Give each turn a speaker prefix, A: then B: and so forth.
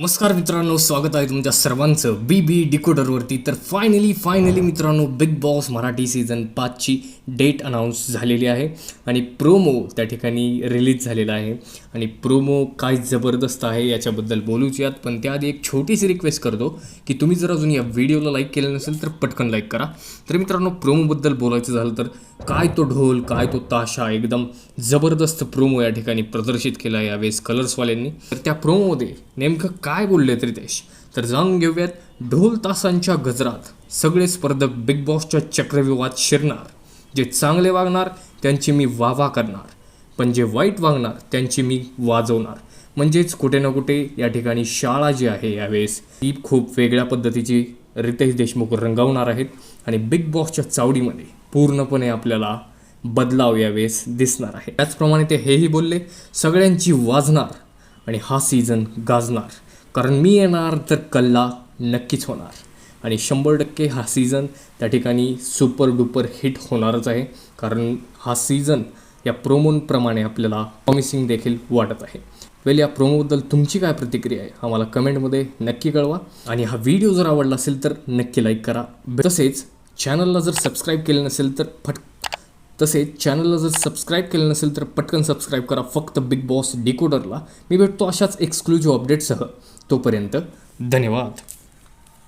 A: नमस्कार मित्रांनो स्वागत आहे तुमच्या सर्वांचं. बी बी डिकोडरवरती. तर फायनली फायनली मित्रांनो बिग बॉस मराठी सीझन पाचची डेट अनाऊन्स झालेली आहे आणि प्रोमो त्या ठिकाणी रिलीज झालेला आहे. आणि प्रोमो काय जबरदस्त आहे याच्याबद्दल बोलूच यात पण त्याआधी एक छोटीशी रिक्वेस्ट करतो की तुम्ही जर अजून या व्हिडिओला लाईक केलं नसेल तर पटकन लाईक करा. तर मित्रांनो प्रोमोबद्दल बोलायचं झालं तर काय तो ढोल काय तो ताशा एकदम जबरदस्त प्रोमो या ठिकाणी प्रदर्शित केला यावेळेस कलर्सवाल्यांनी तर त्या प्रोमोमध्ये नेमकं काय बोलले रितेश तर जाणून घेऊयात ढोल तासांच्या गजरात सगळे स्पर्धक बिग बॉसच्या चक्रव्यूहात शिरणार. जे चांगले वागणार त्यांची मी वा वा करणार. पण जे वाईट वागणार त्यांची मी वाजवणार. म्हणजेच कुठे ना कुठे या ठिकाणी शाळा जी आहे यावेळेस ती खूप वेगळ्या पद्धतीची रितेश देशमुख रंगवणार आहेत आणि बिग बॉसच्या चावडीमध्ये पूर्णपणे आपल्याला बदलाव यावेळेस दिसणार आहे. त्याचप्रमाणे ते हेही बोलले सगळ्यांची वाजणार आणि हा सीझन गाजणार. कारण मी येणार तर कल्ला नक्कीच होणार. आणि शंभर टक्के हा सीझन त्या ठिकाणी सुपर डुपर हिट होणारच आहे. कारण हा सीझन या प्रोमोंप्रमाणे आपल्याला प्रॉमिसिंग देखील वाटत आहे. वेल या प्रोमोबद्दल तुमची काय प्रतिक्रिया आहे आम्हाला कमेंटमध्ये नक्की कळवा. आणि हा व्हिडिओ जर आवडला असेल तर नक्की लाईक करा. तसेच चॅनलला जर सबस्क्राईब केलं नसेल तर फट तसेच चॅनलला जर सबस्क्राईब केलं नसेल तर पटकन सबस्क्राईब करा. फक्त बिग बॉस डिकोडरला मी भेटतो अशाच एक्सक्लुझिव्ह अपडेटसह तोपर्यंत धन्यवाद.